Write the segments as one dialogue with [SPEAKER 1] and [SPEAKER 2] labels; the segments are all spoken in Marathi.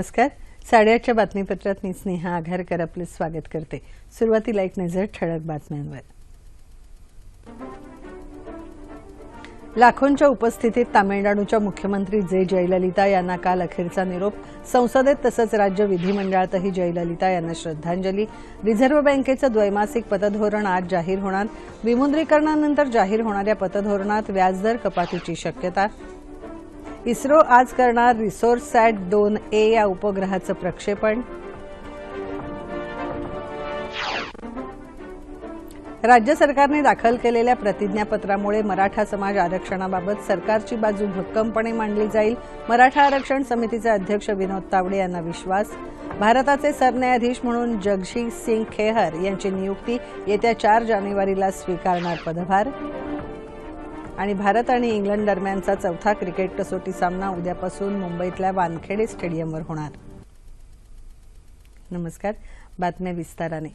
[SPEAKER 1] नमस्कार. साडेआठच्या बातमीपत्रात मी स्नेहा आघारकर आपलं स्वागत करते. सुरुवातीला एक नजर ठळक बातम्यांवर. लाखोंच्या उपस्थितीत तामिळनाडूच्या मुख्यमंत्री जे. जयललिता यांना काल अखेरचा निरोप. संसदेत तसंच राज्य विधिमंडळातही जयललिता यांना श्रद्धांजली. रिझर्व्ह बँकेचं द्वैमासिक पतधोरण आज जाहीर होणार. विमुद्रीकरणानंतर जाहीर होणाऱ्या पतधोरणात व्याजदर कपातीची शक्यता. इस्रो आज करणार रिसोर्स सॅट दोन ए या उपग्रहाचं प्रक्षेपण. राज्य सरकारने दाखल केलेल्या प्रतिज्ञापत्रामुळे मराठा समाज आरक्षणाबाबत सरकारची बाजू भक्कमपणे मांडली जाईल. मराठा आरक्षण समितीचे अध्यक्ष विनोद तावडे यांना विश्वास. भारताचे सरन्यायाधीश म्हणून जगशी सिंग खेहर यांची नियुक्ती येत्या चार जानेवारीला स्वीकारणार पदभार. आणि भारत आणि इंग्लंड दरम्यानचा चौथा क्रिकेट कसोटी सामना उद्यापासून मुंबईतल्या वानखेडे स्टेडियमवर होणार. नमस्कार बातम्या विस्ताराने.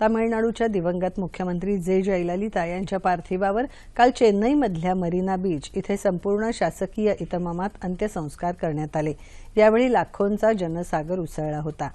[SPEAKER 1] तामिळनाडूच्या दिवंगत मुख्यमंत्री जे. जयललिता यांच्या पार्थिवावर काल चेन्नईमधल्या मरीना बीच इथे संपूर्ण शासकीय इतमामात अंत्यसंस्कार करण्यात आले. यावेळी लाखोंचा जनसागर उसळला होता.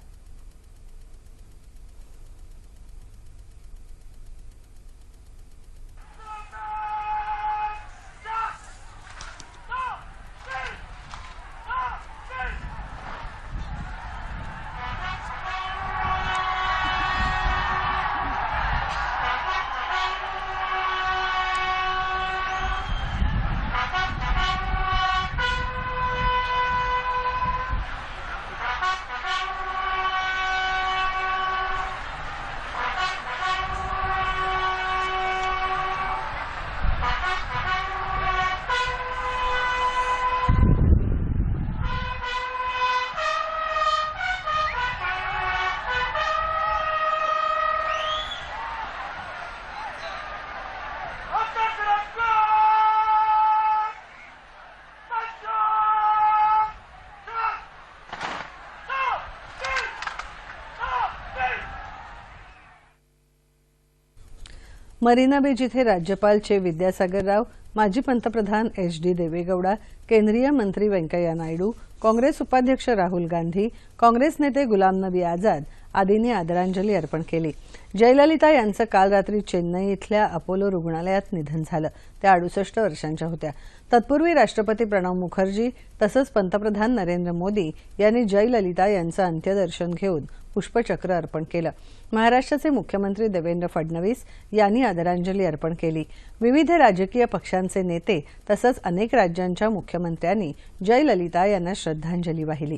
[SPEAKER 1] मरीना बीच इथे राज्यपाल चे विद्यासागर राव माजी पंतप्रधान एच डी देवेगौडा केंद्रीय मंत्री व्यंकय्या नायडू काँग्रेस उपाध्यक्ष राहुल गांधी काँग्रेस नेते गुलाम नबी आझाद आदींनी आदरांजली अर्पण केली. जयललिता यांचं काल रात्री चेन्नई इथल्या अपोलो रुग्णालयात निधन झालं. त्या अडुसष्ट वर्षांच्या होत्या. तत्पूर्वी राष्ट्रपती प्रणव मुखर्जी तसंच पंतप्रधान नरेंद्र मोदी यांनी जयललिता यांचं अंत्यदर्शन घेऊन पुष्पचक्र अर्पण केलं. महाराष्ट्राचे मुख्यमंत्री देवेंद्र फडणवीस यांनी आदरांजली अर्पण केली. विविध राजकीय पक्षांचे नेते तसंच अनेक राज्यांच्या मुख्यमंत्र्यांनी जयललिता यांना श्रद्धांजली वाहिली.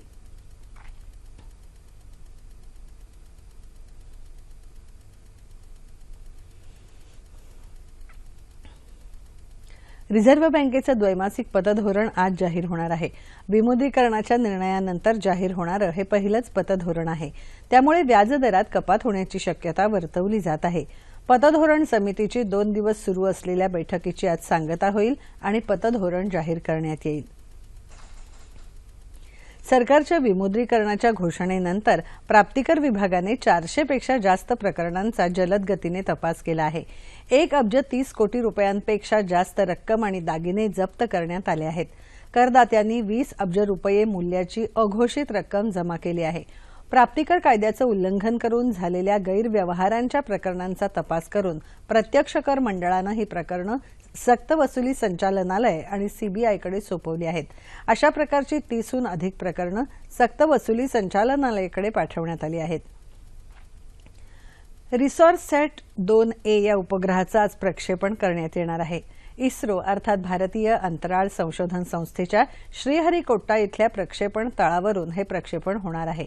[SPEAKER 1] रिझर्व्ह बँकेचं द्वैमासिक पतधोरण आज जाहीर होणार आहे. विमुद्रीकरणाच्या निर्णयानंतर जाहीर होणारं हे पहिलंच पतधोरण आहे. त्यामुळे व्याजदरात कपात होण्याची शक्यता वर्तवली जात आहे. पतधोरण समितीची दोन दिवस सुरू असलेल्या बैठकीची आज सांगता होईल आणि पतधोरण जाहीर करण्यात येईल. सरकारच्या विमुद्रीकरणाच्या घोषणेनंतर प्राप्तिकर विभागाने चारशे पेक्षा जास्त प्रकरणांचा जलद गतीने तपास केला आहे. एक अब्ज तीस कोटी रुपयांपेक्षा जास्त रक्कम आणि दागिने जप्त करण्यात आले आहेत. करदात्यांनी वीस अब्ज रुपये मूल्याची अघोषित रक्कम जमा केली आहे. प्राप्तिकर कायद्याचं उल्लंघन करून झालेल्या गैरव्यवहारांच्या प्रकरणांचा तपास करून प्रत्यक्ष कर मंडळानं ही प्रकरणं सक्तवसुली संचालनालय आणि सीबीआयकडे सोपवली आहेत. अशा प्रकारची तीसहून अधिक प्रकरणं सक्तवसुली संचालनालयाकडे पाठवण्यात आली आहेत. रिसॉर्स सेट दोन ए या उपग्रहाचं आज प्रक्षेपण करण्यात येणार आहे. इस्रो अर्थात भारतीय अंतराळ संशोधन संस्थेच्या श्रीहरिकोट्टा इथल्या प्रक्षेपण तळावरून हे प्रक्षेपण होणार आहे.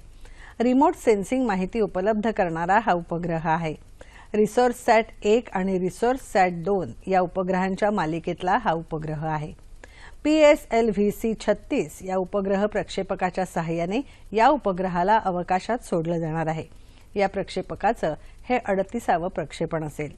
[SPEAKER 1] रिमोट सेन्सिंग माहिती उपलब्ध करणारा हा उपग्रह आहे. रिसोर्स सॅट एक आणि रिसोर्स सॅट दोन या उपग्रहांच्या मालिकेतला हा उपग्रह आहे. P S L V C छत्तीस या उपग्रह प्रक्षेपकाच्या सहाय्याने या उपग्रहाला अवकाशात सोडलं जाणार आहे. या प्रक्षेपकाचं हे अडतीसावं प्रक्षेपण असेल.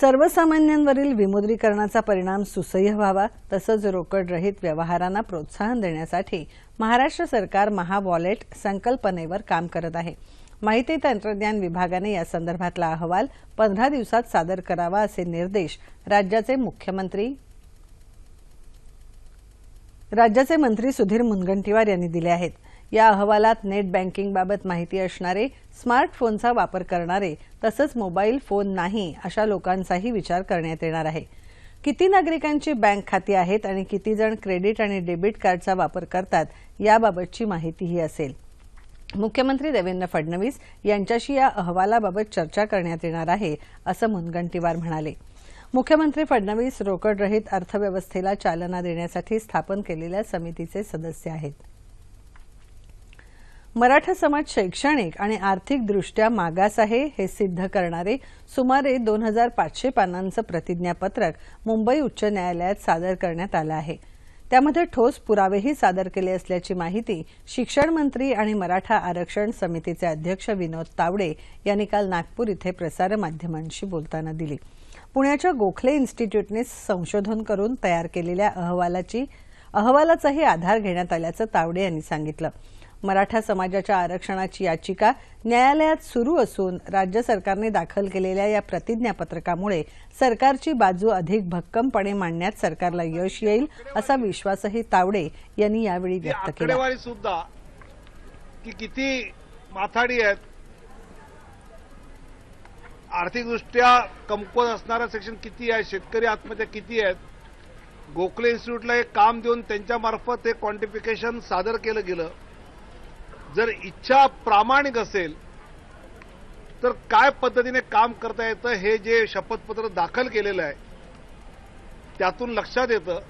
[SPEAKER 1] सर्वसामान्यांवरील विमुद्रीकरणाचा परिणाम सुसह्य व्हावा तसंच रोकडरहित व्यवहारांना प्रोत्साहन देण्यासाठी महाराष्ट्र सरकार महावॉलेट संकल्पनेवर काम करत आहे. माहिती तंत्रज्ञान विभागाने या संदर्भातला अहवाल पंधरा दिवसात सादर करावा असे निर्देश राज्याचे मुख्यमंत्री राज्याचे मंत्री सुधीर मुनगंटीवार यांनी दिले आहेत. या अहवालात नेट बँकिंगबाबत माहिती असणारे स्मार्टफोनचा वापर करणारे तसंच मोबाईल फोन नाही अशा लोकांचाही विचार करण्यात येणार आहे. किती नागरिकांची बँक खाती आहेत आणि किती जण क्रेडिट आणि डेबिट कार्डचा वापर करतात याबाबतची माहितीही असेल. मुख्यमंत्री देवेंद्र फडणवीस यांच्याशी या अहवालाबाबत चर्चा करण्यात येणार आहे असं मुनगंटीवार म्हणाले. मुख्यमंत्री फडणवीस रोकडरहित अर्थव्यवस्थेला चालना देण्यासाठी स्थापन केलेल्या समितीचे सदस्य आहेत. मराठा समाज शैक्षणिक आणि आर्थिकदृष्ट्या मागास आहे हे सिद्ध करणारे सुमारे दोन हजार पाचशे पानांचं प्रतिज्ञापत्रक मुंबई उच्च न्यायालयात सादर करण्यात आलं आहे. त्यामध्ये ठोस पुरावेही सादर केले असल्याची माहिती शिक्षण मंत्री आणि मराठा आरक्षण समितीचे अध्यक्ष विनोद तावडे यांनी काल नागपूर इथे प्रसारमाध्यमांशी बोलताना दिली. पुण्याच्या गोखले इन्स्टिट्यूटने संशोधन करून तयार केलेल्या अहवालाची अहवालाचाही आधार घेण्यात आल्याचं तावडे यांनी सांगितलं. मराठा समाजाच्या आरक्षणाची याचिका न्यायालयात सुरू असून राज्य सरकारने दाखल केलेल्या या प्रतिज्ञापत्रकामुळे सरकारची बाजू अधिक भक्कमपणे मांडण्यात सरकारला यश येईल असा विश्वासही तावडे यांनी यावेळी व्यक्त केला.
[SPEAKER 2] सुद्धा की किती माथाडी आहेत. आर्थिकदृष्ट्या कमकुवत असणारा सेक्शन किती आहे? शेतकरी आत्महत्या किती आहेत? गोखले इन्स्टिट्यूटला एक काम देऊन त्यांच्यामार्फत हे क्वांटिफिकेशन सादर केलं गेलं. जर इच्छा प्रामाणिक असेल तर काय पद्धतीने काम करता येतं हे जे शपथपत्र दाखल केलेलं आहे त्यातून लक्षात येतं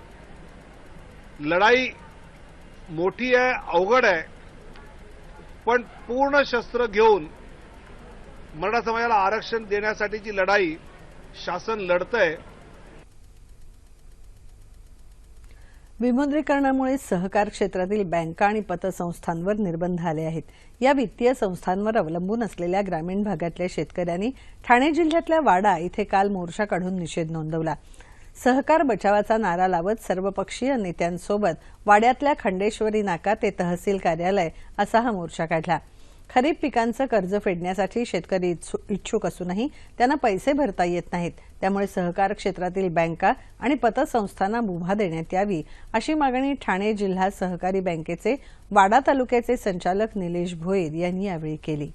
[SPEAKER 2] लढाई मोठी आहे अवघड आहे पण पूर्ण शस्त्र घेऊन मराठा समाजाला आरक्षण देण्यासाठीची लढाई शासन लढतंय.
[SPEAKER 1] विमुद्रीकरणामुळे सहकार क्षेत्रातील बँका आणि पतसंस्थांवर निर्बंध आले आहेत. या वित्तीय संस्थांवर अवलंबून असलेल्या ग्रामीण भागातल्या शेतकऱ्यांनी ठाणे जिल्ह्यातल्या वाडा इथे काल मोर्चा काढून निषेध नोंदवला. सहकार बचावाचा नारा लावत सर्वपक्षीय नेत्यांसोबत वाड्यातल्या खंडेश्वरी नाका ते तहसील कार्यालय असा हा मोर्चा काढला. खरीप पिकांचं कर्ज फेडण्यासाठी शेतकरी इच्छुक असूनही त्यांना पैसे भरता येत नाहीत. त्यामुळे सहकार क्षेत्रातील बँका आणि पतसंस्थांना मुभा देण्यात यावी अशी मागणी ठाणे जिल्हा सहकारी बँकेचे वाडा तालुक्याचे संचालक निलेश भोईर यांनी यावेळी केली.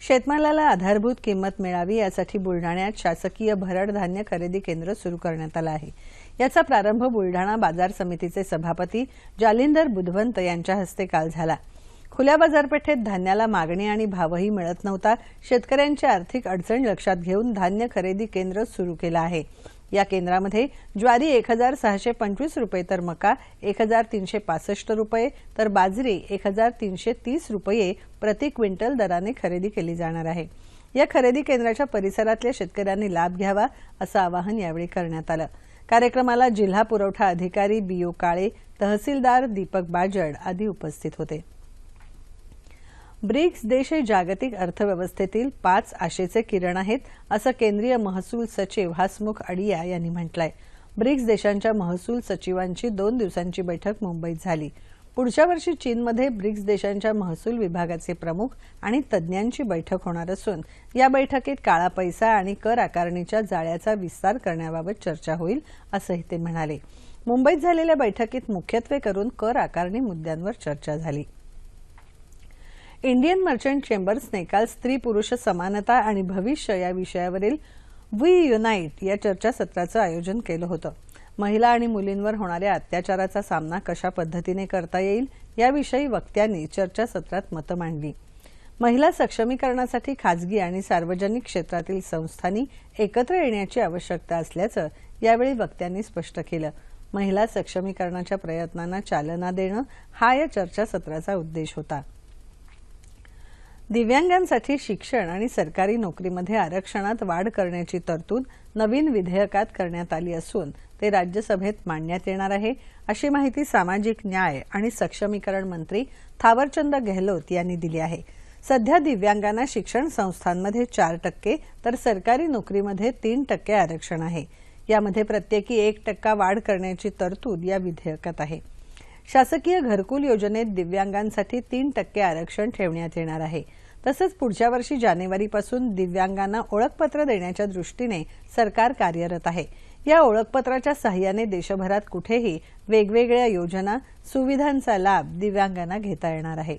[SPEAKER 1] शेतमालाला आधारभूत किंमत मिळावी यासाठी बुलढाण्यात शासकीय भरड धान्य खरेदी केंद्र सुरू करण्यात आलं आहे. याचा प्रारंभ बुलढाणा बाजार समितीचे सभापती जालिंदर बुधवंत यांच्या हस्ते काल झाला. खुल्या बाजारपेठेत धान्याला मागणी आणि भावही मिळत नव्हता. शेतकऱ्यांची आर्थिक अडचण लक्षात घेऊन धान्य खरेदी केंद्र सुरू केलं आहे. या केंद्रामध्ये ज्वारी एक हजार सहाशे पंचवीस रुपये तर मका एक हजार तीनशे पासष्ट रुपये तर बाजरी एक हजार तीनशे तीस रुपये प्रति क्विंटल दराने खरेदी केली जाणार आहे. या खरेदी केंद्राच्या परिसरातल्या शेतकऱ्यांनी लाभ घ्यावा असं आवाहन यावेळी करण्यात आलं. कार्यक्रमाला जिल्हा पुरवठा अधिकारी बीओ काळे तहसीलदार दीपक बाजड आदी उपस्थित होते. ब्रिक्स देश हे जागतिक अर्थव्यवस्थेतील पाच आशेचे किरण आहेत असं केंद्रीय महसूल सचिव हसमुख अडिया यांनी म्हटलंय. ब्रिक्स देशांच्या महसूल सचिवांची दोन दिवसांची बैठक मुंबईत झाली. पुढच्या वर्षी चीनमध्ये ब्रिक्स देशांच्या महसूल विभागाचे प्रमुख आणि तज्ज्ञांची बैठक होणार असून या बैठकीत काळा पैसा आणि कर आकारणीच्या जाळ्याचा विस्तार करण्याबाबत चर्चा होईल असंही ते म्हणाले. मुंबईत झालेल्या बैठकीत मुख्यत्वे करून कर आकारणी मुद्द्यांवर चर्चा झाली. इंडियन मर्चंट चेंबर्सने काल स्त्री पुरुष समानता आणि भविष्य या विषयावरील वी युनाईट या चर्चासत्राचं आयोजन केलं होतं. महिला आणि मुलींवर होणाऱ्या अत्याचाराचा सामना कशा पद्धतीने करता येईल याविषयी वक्त्यांनी चर्चासत्रात मतं मांडली. महिला सक्षमीकरणासाठी खाजगी आणि सार्वजनिक क्षेत्रातील संस्थांनी एकत्र येण्याची आवश्यकता असल्याचं यावेळी वक्त्यांनी स्पष्ट केलं. महिला सक्षमीकरणाच्या प्रयत्नांना चालना देणं हा या चर्चासत्राचा उद्देश होता. दिव्यांगांसाठी शिक्षण आणि सरकारी नोकरीमध्ये आरक्षणात वाढ करण्याची तरतूद नवीन विधेयकात करण्यात आली असून ते राज्यसभेत मांडण्यात येणार आहे. अशी माहिती सामाजिक न्याय आणि सक्षमीकरण मंत्री थावरचंद गेहलोत यांनी दिली आहे. सध्या दिव्यांगांना शिक्षण संस्थांमध्ये चार टक्के तर सरकारी नोकरीमध्ये तीन टक्के आरक्षण आहे. यामध्ये प्रत्येकी एक टक्का वाढ करण्याची तरतूद या विधेयकात आहे. शासकीय घरकुल योजनेत दिव्यांगांसाठी तीन टक्के आरक्षण ठेवण्यात येणार आहे. तसंच पुढच्या वर्षी जानेवारीपासून दिव्यांगांना ओळखपत्र देण्याच्या दृष्टीने सरकार कार्यरत आहे. या ओळखपत्राच्या सहाय्याने देशभरात कुठेही वेगवेगळ्या योजना सुविधांचा लाभ दिव्यांगांना घेता येणार आहे.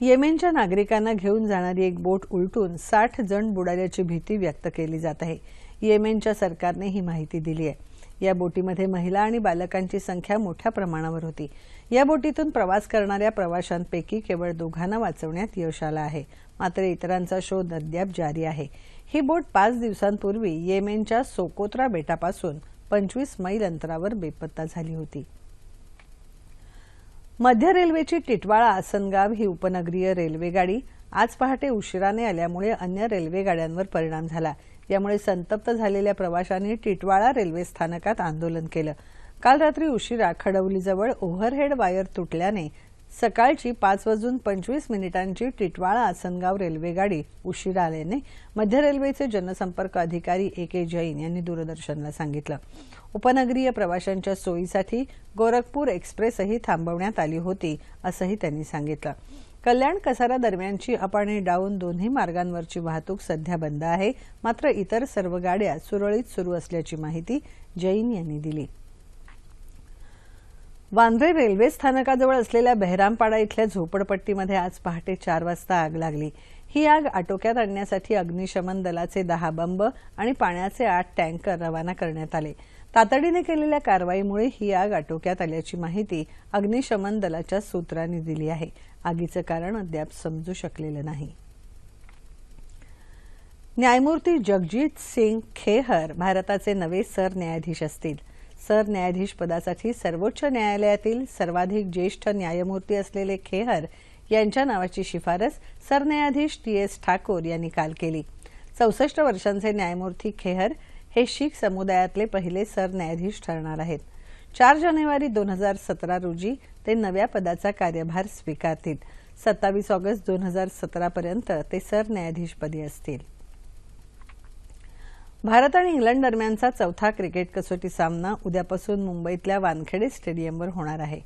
[SPEAKER 1] येमेनच्या नागरिकांना घेऊन जाणारी एक बोट उलटून साठ जण बुडाल्याची भीती व्यक्त केली जात आहे. येमेनच्या सरकारने ही माहिती दिली आहे. या बोटीमध्ये महिला आणि बालकांची संख्या मोठ्या प्रमाणावर होती. या बोटीतून प्रवास करणाऱ्या प्रवाशांपैकी केवळ दोघांना वाचवण्यात यश आलं आहे. मात्र इतरांचा शोध अद्याप जारी आहे. ही बोट पाच दिवसांपूर्वी येमेनच्या सोकोत्रा बेटापासून पंचवीस मैल अंतरावर बेपत्ता झाली होती. मध्य रेल्वेची टिटवाळा आसनगाव ही उपनगरीय रेल्वेगाडी आज पहाटे उशिराने आल्यामुळे अन्य रेल्वेगाड्यांवर परिणाम झाला. यामुळे संतप्त झालेल्या प्रवाशांनी टिटवाळा रेल्वे स्थानकात आंदोलन केलं. काल रात्री उशिरा खडवलीजवळ ओव्हरहेड वायर तुटल्याने सकाळची पाच वाजून पंचवीस मिनिटांची टिटवाळा आसनगाव रेल्वेगाडी उशिरा आल्याने मध्य रेल्वेचे जनसंपर्क अधिकारी ए के जैन यांनी दूरदर्शनला सांगितलं. उपनगरीय प्रवाशांच्या सोयीसाठी गोरखपूर एक्सप्रेसही थांबवण्यात आली होती असंही त्यांनी सांगितलं. कल्याण कसारा दरम्यानची अप आणि डाऊन दोन्ही मार्गांवरची वाहतूक सध्या बंद आहे. मात्र इतर सर्व गाड्या सुरळीत सुरू असल्याची माहिती जैन यांनी दिली. वांद्रे रेल्वे स्थानकाजवळ असलेल्या बेहरामपाडा इथल्या झोपडपट्टीमध्ये आज पहाटे चार वाजता आग लागली. ही आग आटोक्यात आणण्यासाठी अग्निशमन दलाचे दहा बंब आणि पाण्याचे आठ टँकर रवाना करण्यात आले. तातडीने केलेल्या कारवाईमुळे ही आग आटोक्यात आल्याची माहिती अग्निशमन दलाच्या सूत्रांनी दिली आहे. आगीचं कारण अद्याप समजू शकलेलं नाही. न्यायमूर्ती जगजीत सिंग खेहर भारताचे नवे सरन्यायाधीश असतील. सरन्यायाधीश पदासाठी सर्वोच्च न्यायालयातील सर्वाधिक ज्येष्ठ न्यायमूर्ती असलेले खेहर यांच्या नावाची शिफारस सरन्यायाधीश टी एस ठाकूर यांनी काल केली. चौसष्ट वर्षांचे न्यायमूर्ती खेहर हे शीख समुदायातले पहिले सरन्यायाधीश ठरणार आहेत. चार जानेवारी दोन हजार सतरा रोजी ते नव्या पदाचा कार्यभार स्वीकारतील. सत्तावीस ऑगस्ट दोन हजार सतरापर्यंत ते सरन्यायाधीशपदी असतील. भारत आणि इंग्लंड दरम्यानचा चौथा क्रिकेट कसोटी सामना उद्यापासून मुंबईतल्या वानखेडे स्टेडियमवर होणार आहे.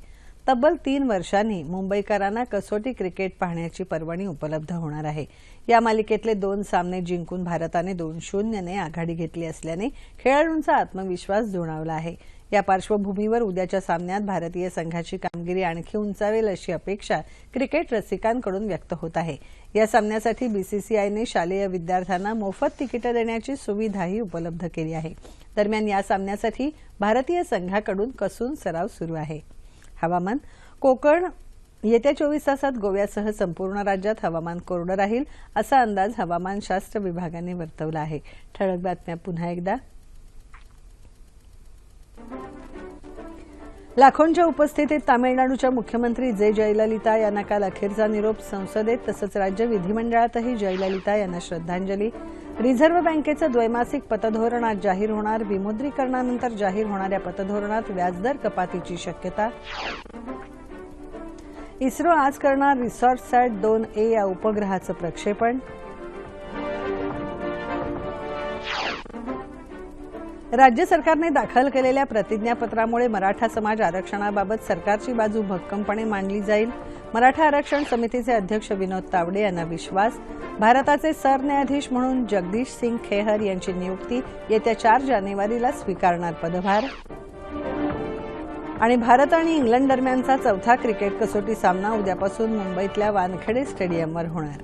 [SPEAKER 1] तब्बल तीन वर्षांनी मुंबईकरांना कसोटी क्रिकेट पाहण्याची पर्वणी उपलब्ध होणार आहे. या मालिकेतले दोन सामने जिंकून भारताने दोन शून्यने आघाडी घेतली असल्याने खेळाडूंचा आत्मविश्वास दुणावला आहे. या पार्श्वभूमीवर उद्याच्या सामन्यात भारतीय संघाची कामगिरी आणखी उंचावेल अशी अपेक्षा क्रिकेट रसिकांकडून व्यक्त होत आहे. या सामन्यासाठी बीसीसीआयने शालेय विद्यार्थ्यांना मोफत तिकीटं देण्याची सुविधाही उपलब्ध केली आहे. दरम्यान या सामन्यासाठी भारतीय संघाकडून कसून सराव सुरू आहे. हवामान कोकण येत्या चोवीस तासात गोव्यासह संपूर्ण राज्यात हवामान कोरडं राहील असा अंदाज हवामानशास्त्र विभागाने वर्तवला आहे. ठळक बातम्या पुन्हा एकदा. लाखोंच्या उपस्थितीत तामिळनाडूच्या मुख्यमंत्री जे. जयललिता यांना काल अखेरचा निरोप संसदेत तसंच राज्य विधिमंडळातही जयललिता यांना श्रद्धांजली. रिझर्व्ह बँकेचं द्वैमासिक पतधोरण आज जाहीर होणार. विमुद्रीकरणानंतर जाहीर होणाऱ्या पतधोरणात व्याजदर कपातीची शक्यता. इस्रो आज करणार रिसॉर्ट सॅट दोन ए या उपग्रहाचं प्रक्षेपण. राज्य सरकारने दाखल केलेल्या प्रतिज्ञापत्रामुळे मराठा समाज आरक्षणाबाबत सरकारची बाजू भक्कमपणे मांडली जाईल. मराठा आरक्षण समितीचे अध्यक्ष विनोद तावडे यांना विश्वास. भारताचे सरन्यायाधीश म्हणून जगदीश सिंग खेहर यांची नियुक्ती येत्या चार जानेवारीला स्वीकारणार पदभार. आणि भारत आणि इंग्लंड दरम्यानचा चौथा क्रिकेट कसोटी सामना उद्यापासून मुंबईतल्या वानखेडे स्टेडियमवर होणार.